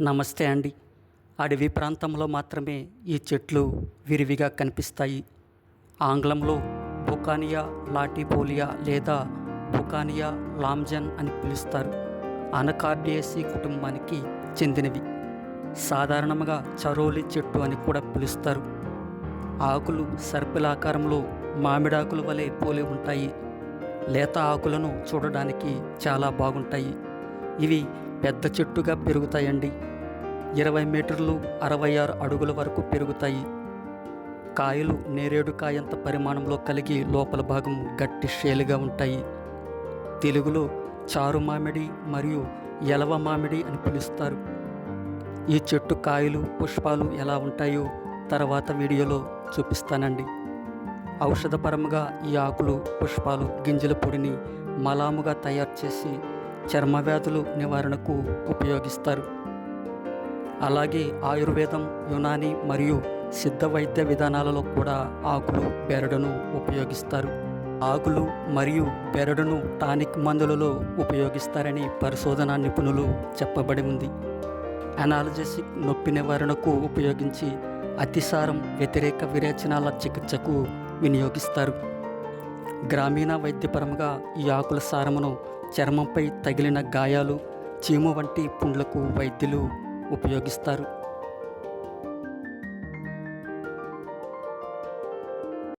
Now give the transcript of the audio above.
నమస్తే అండి. అడవి ప్రాంతంలో మాత్రమే ఈ చెట్లు విరివిగా కనిపిస్తాయి. ఆంగ్లంలో బుకానియా లాటిపోలియా లేదా బుకానియా లాంజన్ అని పిలుస్తారు. అనకార్డియేసి కుటుంబానికి చెందినవి. సాధారణంగా చరోలి చెట్టు అని కూడా పిలుస్తారు. ఆకులు సర్పిలాకారంలో మామిడాకుల వలె పోలి ఉంటాయి. లేత ఆకులను చూడడానికి చాలా బాగుంటాయి. ఇవి పెద్ద చెట్టుగా పెరుగుతాయండి. ఇరవై మీటర్లు అరవై ఆరు అడుగుల వరకు పెరుగుతాయి. కాయలు నేరేడు కాయంత పరిమాణంలో కలిగి లోపల భాగం గట్టి షేలుగా ఉంటాయి. తెలుగులో చారు మామిడి మరియు ఎలవ మామిడి అని పిలుస్తారు. ఈ చెట్టు కాయలు పుష్పాలు ఎలా ఉంటాయో తర్వాత వీడియోలో చూపిస్తానండి. ఔషధపరముగా ఈ ఆకులు పుష్పాలు గింజల పొడిని మలాముగా తయారు చేసి చర్మ వ్యాధులు నివారణకు ఉపయోగిస్తారు. అలాగే ఆయుర్వేదం యునాని మరియు సిద్ధ వైద్య విధానాలలో కూడా ఆకులు బెరడును ఉపయోగిస్తారు. ఆకులు మరియు బెరడును టానిక్ మందులలో ఉపయోగిస్తారని పరిశోధనా నిపుణులు చెప్పబడి ఉంది. అనాలజెసిక్ నొప్పి నివారణకు ఉపయోగించి అతిసారం వ్యతిరేక విరేచనాల చికిత్సకు వినియోగిస్తారు. గ్రామీణ వైద్యపరంగా ఈ ఆకుల సారమును చర్మంపై తగిలిన గాయాలు చీము వంటి పుండ్లకు వైద్యులు ఉపయోగిస్తారు.